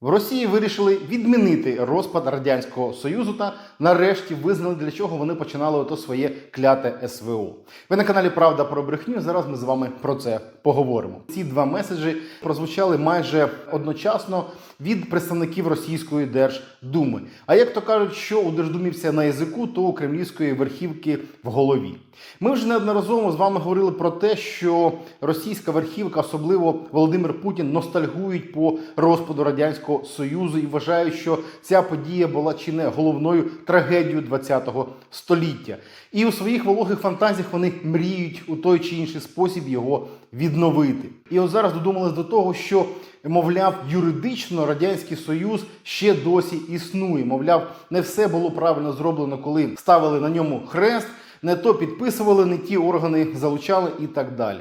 В Росії вирішили відмінити розпад радянського союзу та нарешті визнали, для чого вони починали ото своє кляте СВО. Ви на каналі Правда про брехню. Зараз ми з вами про це поговоримо. Ці два меседжі прозвучали майже одночасно від представників російської держдуми. А як то кажуть, що у держдумівця на язику, то у кремлівської верхівки в голові. Ми вже неодноразово з вами говорили про те, що російська верхівка, особливо Володимир Путін, ностальгують по розпаду радянського союзу і вважають, що ця подія була чи не головною трагедією ХХ століття. І у своїх вологих фантазіях вони мріють у той чи інший спосіб його відновити. І от зараз додумались до того, що мовляв, юридично радянський союз ще досі існує. Мовляв, не все було правильно зроблено, коли ставили на ньому хрест, не то підписували, не ті органи залучали і так далі.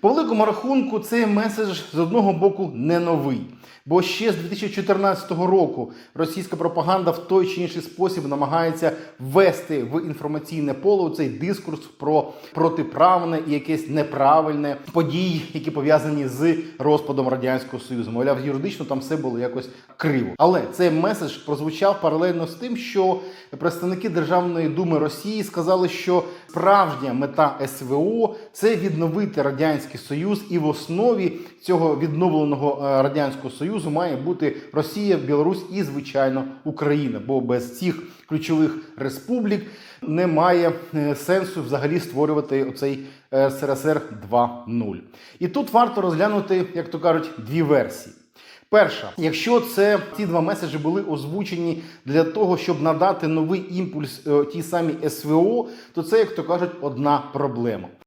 По великому рахунку, цей меседж з одного боку не новий. Бо ще з 2014 року російська пропаганда в той чи інший спосіб намагається ввести в інформаційне поле цей дискурс про протиправне і якесь неправильне події, які пов'язані з розпадом радянського союзу. Мовляв, юридично там все було якось криво. Але цей меседж прозвучав паралельно з тим, що представники Державної думи Росії сказали, що справжня мета СВО це відновити радянський союз, і в основі цього відновленого е, радянського союзу має бути Росія, Білорусь і звичайно Україна. Бо без цих ключових республік немає е, сенсу взагалі створювати оцей е, СРСР 2.0. І тут варто розглянути, як то кажуть, дві версії. Перша, якщо це ці два меседжі були озвучені для того, щоб надати новий імпульс тій самій СВО, то це, як то кажуть, одна проблема.